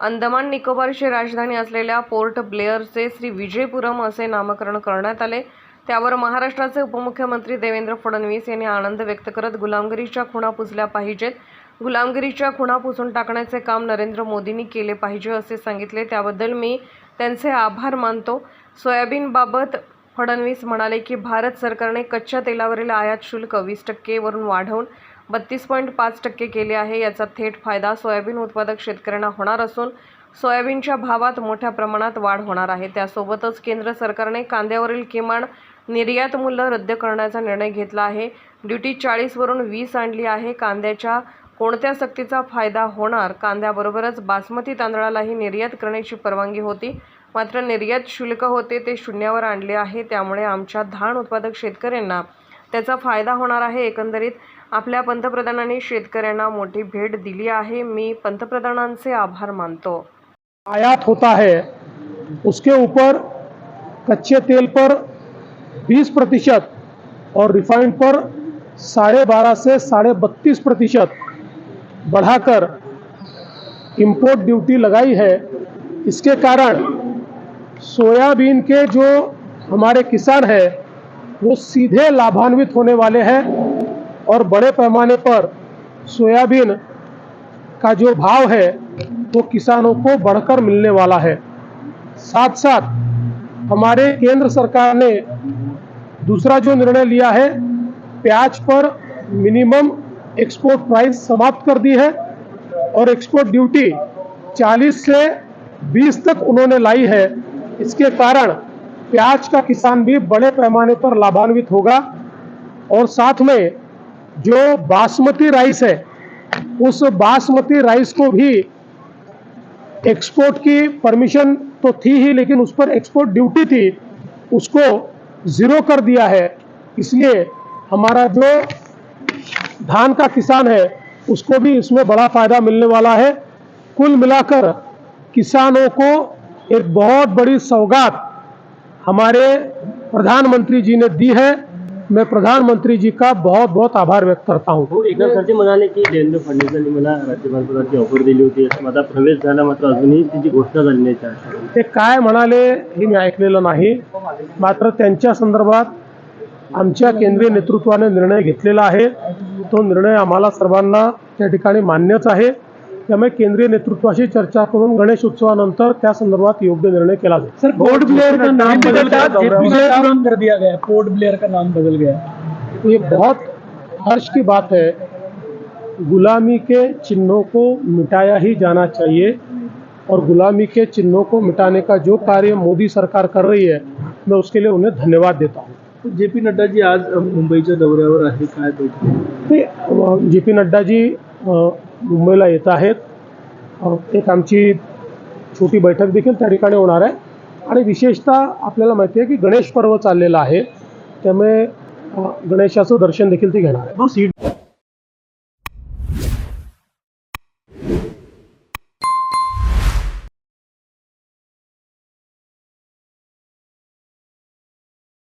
अंदमान निकोबारची राजधानी असलेल्या पोर्ट ब्लेअरचे श्री विजयपुरम असे नामकरण करण्यात आले. त्यावर महाराष्ट्राचे उपमुख्यमंत्री देवेंद्र फडणवीस यांनी आनंद व्यक्त करत गुलामगिरीच्या खुणा पुसल्या पाहिजेत. गुलामगिरीच्या खुणा पुसून टाकण्याचे काम नरेंद्र मोदींनी केले पाहिजे असे सांगितले. त्याबद्दल मी त्यांचे आभार मानतो. सोयाबीनबाबत फडणवीस म्हणाले की भारत सरकारने कच्च्या तेलावरील आयात शुल्क वीस टक्केवरून वाढवून बत्तीस पॉईंट पाच टक्के केले आहे. याचा थेट फायदा सोयाबीन उत्पादक शेतकऱ्यांना होणार असून सोयाबीनच्या भावात मोठ्या प्रमाणात वाढ होणार आहे. त्यासोबतच केंद्र सरकारने कांद्यावरील किमान निर्यात मूल्य रद्द करण्याचा निर्णय घेतला आहे. ड्युटी चाळीसवरून वीस आणली आहे. कांद्याच्या कोणत्या सक्तीचा फायदा होणार? कांद्याबरोबरच बासमती तांदळालाही निर्यात करण्याची परवानगी होती. मात्र निर्यात शुल्क होते ते शून्यावर आणले आहे. त्यामुळे आमच्या धान उत्पादक शेतकऱ्यांना त्याचा फायदा होणार आहे. एकंदरीत आपल्या पंतप्रधानांनी शेतकऱ्यांना मोठी भेट दिली आहे. मी पंतप्रधानांचे आभार मानतो. आयात होता है उसके ऊपर कच्चे तेल पर 20 प्रतिशत और रिफाइंड पर साढ़े बारह से साढ़े बत्तीस प्रतिशत बढ़ाकर इंपोर्ट ड्यूटी लगाई है। इसके कारण सोयाबीन के जो हमारे किसान हैं, वो सीधे लाभान्वित होने वाले हैं। और बड़े पैमाने पर सोयाबीन का जो भाव है, वो तो किसानों को बढ़कर मिलने वाला है। साथ साथ हमारे केंद्र सरकार ने दूसरा जो निर्णय लिया है, प्याज पर मिनिमम एक्सपोर्ट प्राइस समाप्त कर दी है और एक्सपोर्ट ड्यूटी 40 से 20 तक उन्होंने लाई है। इसके कारण प्याज का किसान भी बड़े पैमाने पर लाभान्वित होगा और साथ में जो बासमती राइस है, उस बासमती राइस को भी एक्सपोर्ट की परमिशन तो थी ही, लेकिन उस पर एक्सपोर्ट ड्यूटी थी, उसको ज़ीरो कर दिया है। इसलिए हमारा जो धान का किसान है, उसको भी इसमें बड़ा फ़ायदा मिलने वाला है। कुल मिलाकर किसानों को एक बहुत बड़ी सौगात हमारे प्रधानमंत्री जी ने दी है। मैं प्रधानमंत्री जी का बहुत बहुत आभार व्यक्त करता हूँ। एकनाथ खडसे म्हणाले की देवेंद्र फडणवीसांनी मला ऑफर दिली होती. माझा प्रवेश झाला मात्र अजूनही त्याची घोषणा झाली नाही त्या ते काय म्हणाले हे मी ऐकलेलं नाही. मात्र त्यांच्या संदर्भात आमच्या केंद्रीय नेतृत्वाने निर्णय घेतलेला आहे. तो निर्णय आम्हाला सर्वांना त्या ठिकाणी मान्यच आहे. त्यामुळे केंद्रीय नेतृत्वाशी चर्चा करून गणेश उत्सवानंतर त्या संदर्भात योग्य निर्णय केला जाईल. सर पोर्ट ब्लेयर का नाम बदल गया? कर दिया गया पोर्ट ब्लेयर का नाम बदल गया। तो ये बहुत हर्ष की बात है। गुलामी के चिन्हों को मिटाया ही जाना चाहिए और गुलामी के चिन्हों को मिटाने का जो कार्य मोदी सरकार कर रही है मैं उसके लिए उन्हें धन्यवाद देता हूँ। जे पी नड्डाजी आज अ, मुंबईच्या दौऱ्यावर आहे काय ते जे पी नड्डाजी अ, मुंबईला येत आहेत. एक आमची छोटी बैठक देखील त्या ठिकाणी होणार आहे. आणि विशेषतः आपल्याला माहिती आहे की गणेश पर्व चाललेलं आहे. त्यामुळे गणेशाचं दर्शन देखील ती घेणार आहे.